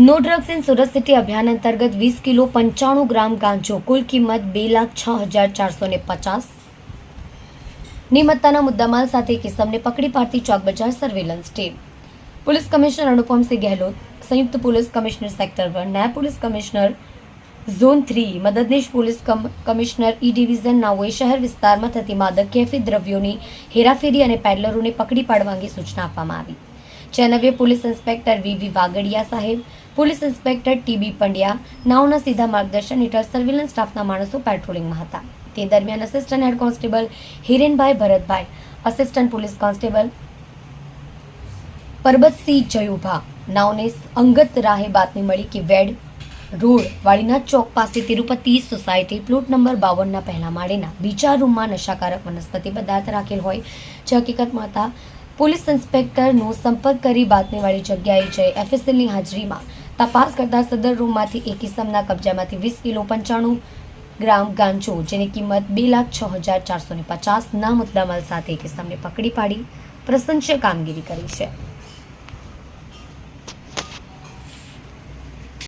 No drugs in Surat city અભિયાન અંતર્ગત વીસ કિલો પંચાણું ગ્રામ ગાંજો, કુલ કિંમત બે લાખ છ હજાર ચારસો ને પચાસ. નિમત્તાના મુદ્દામાલ સાથે કિસમને પકડી પાડતી ચોક બજાર surveillance team police commissioner Anupamsinh Gehlot, સંયુક્ત પોલીસ કમિશનર સેક્ટર વન, નાયબ પોલીસ કમિશનર ઝોન થ્રી, મદદનીશ પોલીસ કમ- કમિશનર ઈ ડિવિઝન નાઓએ શહેર વિસ્તારમાં થતી માદક કેફી દ્રવ્યોની હેરાફેરી અને પેડલરોને પકડી પાડવા અંગે સૂચના આપવામાં આવી. જે police inspector V V Vagadiya સાહેબ, police inspector T B Pandya નાઓના સીધા માર્ગદર્શન હેઠળ સર્વેલન્સ સ્ટાફના માણસો પેટ્રોલિંગમાં હતા. તે દરમિયાન assistant head constable Hirenbhai Bharatbhai assistant police constable Parbatsinh Jayubha નાઓને અંગત રાહે બાતમી મળી કે વેડ રોડ વાળીના ચોક પાસે તિરુપતિ સોસાયટી પ્લોટ નંબર બાવનના પહેલા માળેના બીજા રૂમમાં નશાકારક વનસ્પતિ પદાર્થ રાખેલ હોય. જે હકીકતમાં મળતા પોલીસ ઇન્સ્પેક્ટરનો સંપર્ક કરી બાતમીવાળી જગ્યાએ જઈ એફએસએલની હાજરીમાં તપાસ કરતા સદર રૂમમાંથી એક કિસમના કબજામાંથી વીસ કિલો પંચાણું ગ્રામ ગાંજો, જેની કિંમત બે લાખ છ હજાર ચારસો ને પચાસ ના મુદ્દામાલ સાથે એક કિસમને પકડી પાડી પ્રશંસ્ય કામગીરી કરી છે.